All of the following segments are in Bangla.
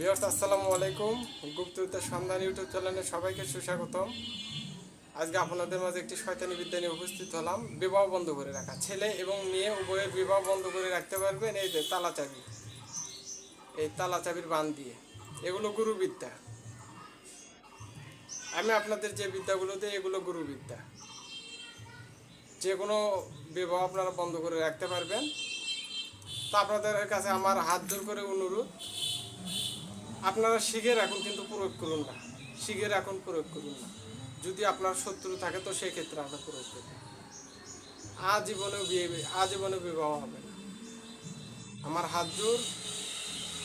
বিহার্স আসসালামু আলাইকুম। গুপ্তবিদ্যার সন্ধান ইউটিউব চ্যানেলে সবাইকে সুস্বাগতম। আজকে আপনাদের মাঝে একটি শয়তানি বিদ্যা নিয়ে উপস্থিত হলাম। বিবাহ বন্ধ করে রাখা। ছেলে এবং মেয়ে উভয়ের বিবাহ বন্ধ করে রাখতে পারবেন এই যে তালা চাবি। এই তালা চাবির বান দিয়ে। এগুলো গুরুবিদ্যা আমি আপনাদের যে বিদ্যাগুলো দিই, এগুলো গুরুবিদ্যা যে কোনো বিবাহ আপনারা বন্ধ করে রাখতে পারবেন। তা আপনাদের কাছে আমার হাত জোর করে অনুরোধ। আপনারা শিখে রাখুন কিন্তু প্রয়োগ করুন না। শিখে রাখুন প্রয়োগ করুন না। যদি আপনার শত্রু থাকে তো সেই ক্ষেত্রে আপনার প্রয়োগ করুন আজীবনেও বিয়ে আজীবনে বিবাহ হবে না। আমার হাত জোর।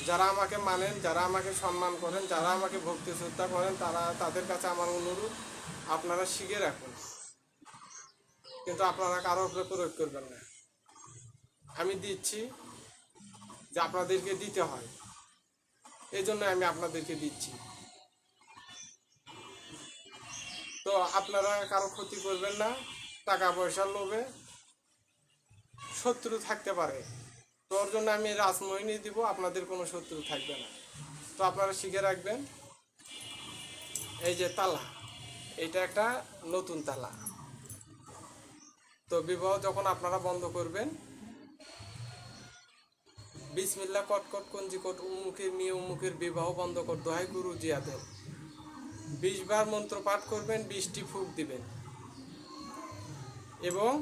যারা আমাকে মানেন, যারা আমাকে সম্মান করেন, যারা আমাকে ভক্তি, শ্রদ্ধা করেন, তারা, তাদের কাছে আমার অনুরোধ, আপনারা শিখে রাখুন কিন্তু আপনারা কারও উপরে প্রয়োগ করবেন না। আমি দিচ্ছি যে আপনাদেরকে দিতে হয়। এই জন্য আমি আপনাদেরকে দিচ্ছি। তো আপনারা কারও ক্ষতি করবেন না টাকা পয়সার লোভে শত্রু থাকতে পারে। তোর জন্য আমি রাসমোহিনী দিব, আপনাদের কোনো শত্রু থাকবে না। তো আপনারা শিখে রাখবেন, এই যে তালা, এটা একটা নতুন তালা। তো বিবাহ যখন আপনারা বন্ধ করবেন বিসমিল্লা কটকট কঞ্জি, কট, উমুকের মেয়ে, উমুকের বিবাহ বন্ধ কর। দোহাই গুরু জিয়াদের বিশ বার মন্ত্র পাঠ করবেন, বিশটি ফুক দিবেন। এবং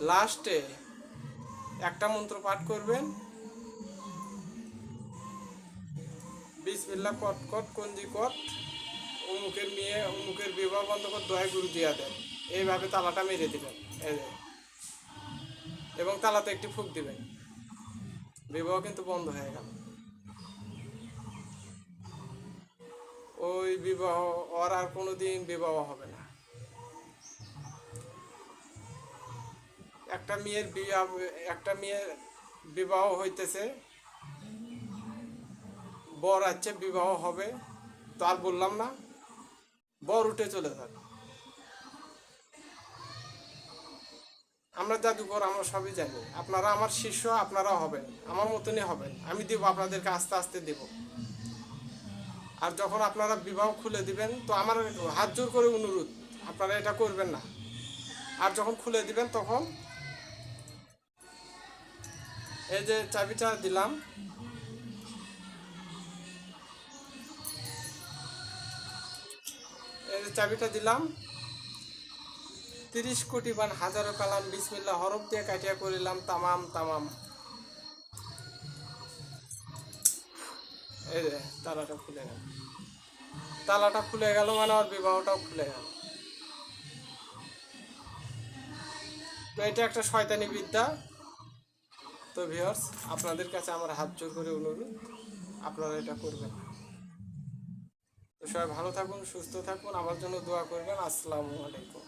লাস্টে একটা মন্ত্র পাঠ করবেন। বিসমিল্লা কট কট, কঞ্জি, কট, উমুকের মেয়ে, উমুকের বিবাহ বন্ধ কর। দোহাই গুরু জিয়াদের এইভাবে তালাটা মেরে দিবেন। এবং তালাতে একটি ফুক দিবেন। বিবাহ কিন্তু বন্ধ হয়ে গেল। ওই বিবাহ ওর আর কোনোদিন বিবাহ হবে না। একটা মেয়ের বিবাহ একটা মেয়ের বিবাহ হইতেছে, বর আছে বিবাহ হবে, তো আর বললাম না, বর উঠে চলে যাবে। আমরা জাদুঘর, আমরা সবই জানি আপনারা আমার শিষ্য, আপনারা হবেন। আমার মতনই হবেন। আমি দেবো, আপনাদেরকে আস্তে আস্তে দেব। আর যখন আপনারা বিবাহ খুলে দিবেন, তো আমার হাত জোর করে অনুরোধ, আপনারা এটা করবেন না। আর যখন খুলে দিবেন, তখন এই যে চাবিটা দিলাম, এই যে চাবিটা দিলাম তিরিশ কোটি বান হাজারো কালাম বিসমিল্লা হরফ দিয়ে কাটিয়া করিলাম, তামাম তামাম। এই রে তালাটা খুলে গেল। তালাটা খুলে গেল মানে ওর বিবাহটাও খুলে গেল। তো এটা একটা শয়তানি বিদ্যা। তো ভিউয়ার্স আপনাদের কাছে আমার হাত জোর করে অনুরোধ, আপনারা এটা করবেন। তো সবাই ভালো থাকুন, সুস্থ থাকুন, আমার জন্য দোয়া করবেন। আসসালামু আলাইকুম।